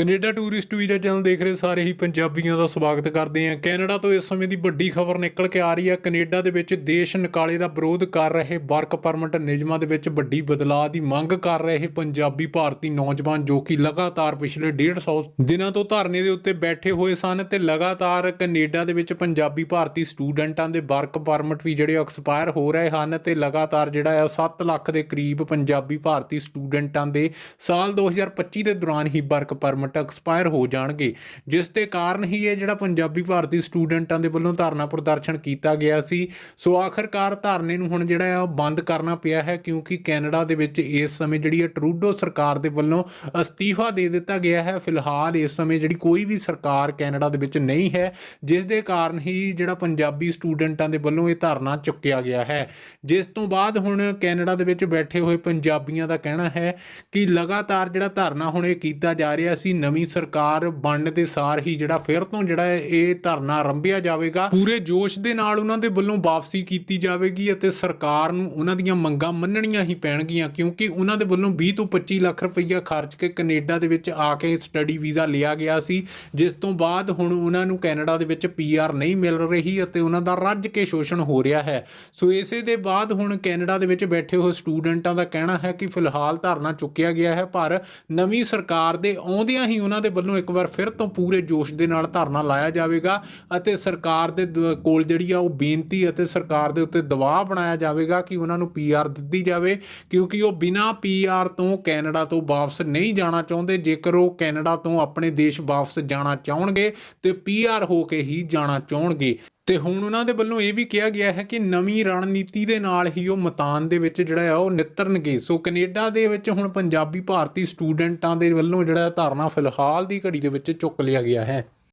Canada tourist visa channel ਦੇਖ ਰਹੇ ਸਾਰੇ ਹੀ ਪੰਜਾਬੀਆਂ ਦਾ ਸਵਾਗਤ ਕਰਦੇ ਹਾਂ। ਕੈਨੇਡਾ ਤੋਂ ਇਸ ਸਮੇਂ ਦੀ ਵੱਡੀ ਖਬਰ ਨਿਕਲ ਕੇ ਆ ਰਹੀ ਹੈ। ਕੈਨੇਡਾ ਦੇ ਵਿੱਚ ਦੇਸ਼ ਨਿਕਾਲੇ ਦਾ ਵਿਰੋਧ ਕਰ ਰਹੇ ਵਰਕ ਪਰਮਿਟ ਨਿਯਮਾਂ ਦੇ ਵਿੱਚ ਵੱਡੀ ਬਦਲਾਅ ਦੀ ਮੰਗ ਕਰ ਰਹੇ ਪੰਜਾਬੀ ਭਾਰਤੀ ਨੌਜਵਾਨ ਜੋ ਕਿ ਲਗਾਤਾਰ ਪਿਛਲੇ 150 ਦਿਨਾਂ ਤੋਂ ਧਰਨੇ ਦੇ ਉੱਤੇ ਬੈਠੇ ਹੋਏ ਸਨ ਤੇ ਲਗਾਤਾਰ ਕੈਨੇਡਾ ਦੇ ਵਿੱਚ ਪੰਜਾਬੀ ਭਾਰਤੀ ਸਟੂਡੈਂਟਾਂ ਦੇ ਵਰਕ ਪਰਮਿਟ ਵੀ ਜਿਹੜੇ ਐਕਸਪਾਇਰ ਹੋ ਰਹੇ ਹਨ ਤੇ ਲਗਾਤਾਰ ਜਿਹੜਾ ਆ 7 ਲੱਖ ਦੇ ਕਰੀਬ ਪੰਜਾਬੀ ਭਾਰਤੀ ਸਟੂਡੈਂਟਾਂ ਦੇ ਸਾਲ 2025 ਦੇ ਦੌਰਾਨ ਹੀ ਵਰਕ ਪਰਮਿਟ ਐਕਸਪਾਇਰ ਹੋ ਜਾਣਗੇ। ਜਿਸ ਦੇ ਕਾਰਨ ਹੀ ਇਹ ਜਿਹੜਾ ਪੰਜਾਬੀ ਭਾਰਤੀ ਸਟੂਡੈਂਟਾਂ ਦੇ ਵੱਲੋਂ ਧਰਨਾ ਪ੍ਰਦਰਸ਼ਨ ਕੀਤਾ ਗਿਆ ਸੀ। ਸੋ ਆਖਰਕਾਰ ਧਰਨੇ ਨੂੰ ਹੁਣ ਜਿਹੜਾ ਆ ਉਹ ਬੰਦ ਕਰਨਾ ਪਿਆ ਹੈ, ਕਿਉਂਕਿ ਕੈਨੇਡਾ ਦੇ ਵਿੱਚ ਇਸ ਸਮੇਂ ਜਿਹੜੀ ਹੈ ਟਰੂਡੋ ਸਰਕਾਰ ਦੇ ਵੱਲੋਂ ਅਸਤੀਫਾ ਦੇ ਦਿੱਤਾ ਗਿਆ ਹੈ। ਫਿਲਹਾਲ ਇਸ ਸਮੇਂ ਜਿਹੜੀ ਕੋਈ ਵੀ ਸਰਕਾਰ ਕੈਨੇਡਾ ਦੇ ਵਿੱਚ ਨਹੀਂ ਹੈ, ਜਿਸ ਦੇ ਕਾਰਨ ਹੀ ਜਿਹੜਾ ਪੰਜਾਬੀ ਸਟੂਡੈਂਟਾਂ ਦੇ ਵੱਲੋਂ ਇਹ ਧਰਨਾ ਚੁੱਕਿਆ ਗਿਆ ਹੈ। ਜਿਸ ਤੋਂ ਬਾਅਦ ਹੁਣ ਕੈਨੇਡਾ ਦੇ ਵਿੱਚ ਬੈਠੇ ਹੋਏ ਪੰਜਾਬੀਆਂ ਦਾ ਕਹਿਣਾ ਹੈ ਕਿ ਲਗਾਤਾਰ ਜਿਹੜਾ ਧਰਨਾ ਹੁਣ ਇਹ ਕੀਤਾ ਜਾ ਰਿਹਾ ਸੀ ਨਵੀਂ ਸਰਕਾਰ ਬਣਨ ਦੇ ਸਾਰ ਹੀ ਜਿਹੜਾ ਫਿਰ ਤੋਂ ਜਿਹੜਾ ਇਹ ਧਰਨਾ ਆਰੰਭਿਆ ਜਾਵੇਗਾ। ਪੂਰੇ ਜੋਸ਼ ਦੇ ਨਾਲ ਉਹਨਾਂ ਦੇ ਵੱਲੋਂ ਵਾਪਸੀ ਕੀਤੀ ਜਾਵੇਗੀ ਅਤੇ ਸਰਕਾਰ ਨੂੰ ਉਹਨਾਂ ਦੀਆਂ ਮੰਗਾਂ ਮੰਨਣੀਆਂ ਹੀ ਪੈਣਗੀਆਂ, ਕਿਉਂਕਿ ਉਹਨਾਂ ਦੇ ਵੱਲੋਂ 20 ਤੋਂ 25 ਲੱਖ ਰੁਪਈਆ ਖਰਚ ਕੇ ਕੈਨੇਡਾ ਦੇ ਵਿੱਚ ਆ ਕੇ ਸਟੱਡੀ ਵੀਜ਼ਾ ਲਿਆ ਗਿਆ ਸੀ। ਜਿਸ ਤੋਂ ਬਾਅਦ ਹੁਣ ਉਹਨਾਂ ਨੂੰ ਕੈਨੇਡਾ ਦੇ ਵਿੱਚ ਪੀਆਰ ਨਹੀਂ ਮਿਲ ਰਹੀ ਅਤੇ ਉਹਨਾਂ ਦਾ ਰੱਜ ਕੇ ਸ਼ੋਸ਼ਣ ਹੋ ਰਿਹਾ ਹੈ। ਸੋ ਇਸੇ ਦੇ ਬਾਅਦ ਹੁਣ ਕੈਨੇਡਾ ਦੇ ਵਿੱਚ ਬੈਠੇ ਹੋਏ ਸਟੂਡੈਂਟਾਂ ਦਾ ਕਹਿਣਾ ਹੈ ਕਿ ਫਿਲਹਾਲ ਧਰਨਾ ਚੁੱਕਿਆ ਗਿਆ ਹੈ, ਪਰ ਨਵੀਂ ਸਰਕਾਰ ਦੇ ਆਉਂਦਿਆਂ ਹੀ ਉਹਨਾਂ ਦੇ ਵੱਲੋਂ ਇੱਕ ਵਾਰ ਫਿਰ ਤੋਂ ਪੂਰੇ ਜੋਸ਼ ਦੇ ਨਾਲ ਧਰਨਾ ਲਾਇਆ ਜਾਵੇਗਾ ਅਤੇ ਸਰਕਾਰ ਦੇ ਕੋਲ ਜਿਹੜੀ ਆ ਉਹ ਬੇਨਤੀ ਅਤੇ ਸਰਕਾਰ ਦੇ ਉੱਤੇ ਦਬਾਅ ਬਣਾਇਆ ਜਾਵੇਗਾ ਕਿ ਉਹਨਾਂ ਨੂੰ ਪੀਆਰ ਦਿੱਤੀ ਜਾਵੇ, ਕਿਉਂਕਿ ਉਹ ਬਿਨਾਂ ਪੀਆਰ ਤੋਂ ਕੈਨੇਡਾ ਤੋਂ ਵਾਪਸ ਨਹੀਂ ਜਾਣਾ ਚਾਹੁੰਦੇ। ਜੇਕਰ ਉਹ ਕੈਨੇਡਾ ਤੋਂ ਆਪਣੇ ਦੇਸ਼ ਵਾਪਸ ਜਾਣਾ ਚਾਹੁਣਗੇ ਤੇ ਪੀਆਰ ਹੋ ਕੇ ਹੀ ਜਾਣਾ ਚਾਹਣਗੇ। ਤੇ ਹੁਣ ਉਹਨਾਂ ਦੇ ਵੱਲੋਂ ਇਹ ਵੀ ਕਿਹਾ ਗਿਆ ਹੈ ਕਿ ਨਵੀਂ ਰਣਨੀਤੀ ਦੇ ਨਾਲ ਹੀ ਉਹ ਮਤਾਨ ਦੇ ਵਿੱਚ ਜਿਹੜਾ ਆ, ਉਹ ਨਿੱਤਰਨਗੇ। ਸੋ ਕੈਨੇਡਾ ਦੇ ਵਿੱਚ ਹੁਣ ਪੰਜਾਬੀ ਭਾਰਤੀ ਸਟੂਡੈਂਟਾਂ ਦੇ ਵੱਲੋਂ ਜਿਹੜਾ ਧਾਰਨਾ ਫਿਲਹਾਲ ਦੀ ਘੜੀ ਦੇ ਵਿੱਚ ਚੁੱਕ ਲਿਆ ਗਿਆ ਹੈ।